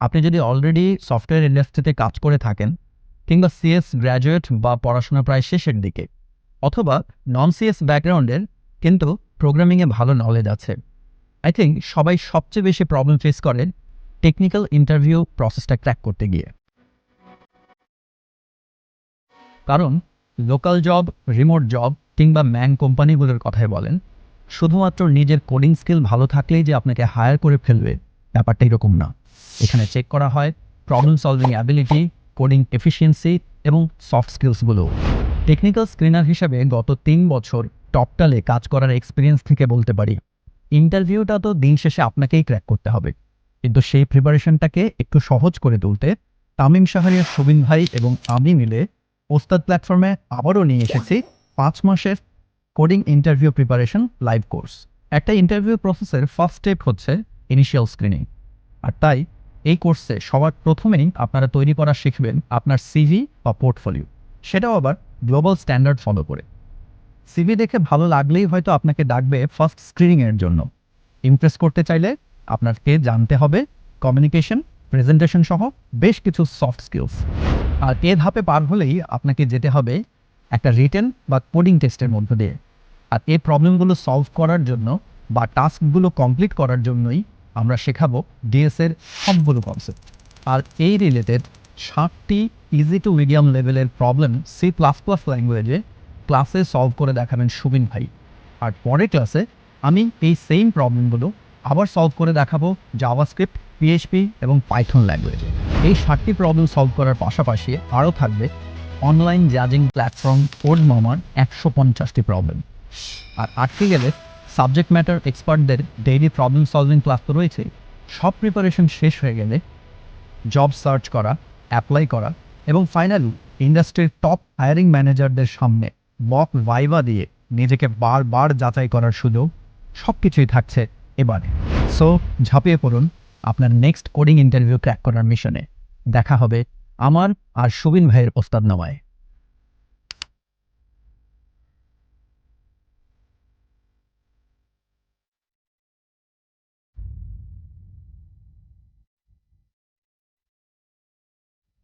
আপনি যদি already software ইন্ডাস্ট্রিতে কাজ করে থাকেন, কিংবা সিএস গ্র্যাজুয়েট বা পড়াশোনা প্রায় শেষের দিকে, অথবা নন সিএস ব্যাকগ্রাউন্ডের কিন্তু প্রোগ্রামিংয়ে ভালো নলেজ আছে আই থিঙ্ক সবাই সবচেয়ে বেশি প্রবলেম ফেস করেন টেকনিক্যাল ইন্টারভিউ প্রসেসটা ক্র্যাক করতে গিয়ে। কারণ লোকাল জব রিমোট জব কিংবা ম্যান কোম্পানিগুলোর কথাই বলেন, শুধুমাত্র নিজের কোডিং স্কিল ভালো থাকলেই যে আপনাকে হায়ার করে ফেলবে, ব্যাপারটা এরকম না। এখানে চেক করা হয় problem solving ability coding efficiency এবং সফট স্কিলসগুলো টেকনিক্যাল স্ক্রিনার হিসেবে গত তিন বছর টপটালে কাজ করার এক্সপিরিয়েন্স থেকে বলতে পারি। ইন্টারভিউটা তো দিন শেষে আপনাকেই ক্র্যাক করতে হবে। কিন্তু সেই প্রিপারেশনটাকে একটু সহজ করে তুলতে তামিম শাহরিয়ার সুবিন ভাই এবং আমি মিলে ওস্তাদ প্ল্যাটফর্মে আবারও নিয়ে এসেছি পাঁচ মাসের coding interview preparation live course একটা ইন্টারভিউ প্রসেসের ফার্স্ট স্টেপ হচ্ছে ইনিশিয়াল স্ক্রিনিং আর তাই এই কোর্সে সবার প্রথমেই আপনারা তৈরি করা শিখবেন আপনার সিভি বা পোর্টফোলিও সেটাও আবার গ্লোবাল স্ট্যান্ডার্ড ফলো করে। সিভি দেখে ভালো লাগলেই হয়তো আপনাকে ডাকবে ফার্স্ট স্ক্রিনিংয়ের জন্য। ইমপ্রেস করতে চাইলে আপনাকে জানতে হবে কমিউনিকেশন প্রেজেন্টেশন সহ বেশ কিছু সফট স্কিলস আর এ ধাপে পার হলেই আপনাকে যেতে হবে একটা রিটেন বা কোডিং টেস্টের মধ্য দিয়ে। আর এই প্রবলেমগুলো সলভ করার জন্য বা টাস্কগুলো কমপ্লিট করার জন্যই আমরা শেখাবো ডিএসের সবগুলো কনসেপ্ট আর এই রিলেটেড ষাটটি ইজি টু মিডিয়াম লেভেলের প্রবলেম সি প্লাস প্লাস ল্যাঙ্গুয়েজে ক্লাসে সলভ করে দেখাবেন সুবিন ভাই। আর পরের ক্লাসে আমি এই সেম প্রবলেমগুলো আবার সলভ করে দেখাবো জাভাস্ক্রিপ্ট পিএইচপি এবং পাইথন ল্যাঙ্গুয়েজে এই ষাটটি প্রবলেম সলভ করার পাশাপাশি আরও থাকবে অনলাইন জাজিং প্ল্যাটফর্ম কোড মামার একশো পঞ্চাশটি প্রবলেম আর আটকে গেলে সাবজেক্ট ম্যাটার এক্সপার্টদের ডেইলি প্রবলেম সলভিং ক্লাস তো রয়েছে। সব প্রিপারেশন শেষ হয়ে গেলে জব সার্চ করা অ্যাপ্লাই করা এবং ফাইনালি ইন্ডাস্ট্রির টপ হায়ারিং ম্যানেজারদের সামনে মক ভাইভা দিয়ে নিজেকে বারবার যাচাই করার সুযোগ সব কিছুই থাকছে এবারে। সো ঝাঁপিয়ে পড়ুন আপনার নেক্সট কোডিং ইন্টারভিউ ক্র্যাক করার মিশনে দেখা হবে আমার আর সুবিন ভাইয়ের ওস্তাদ নামায়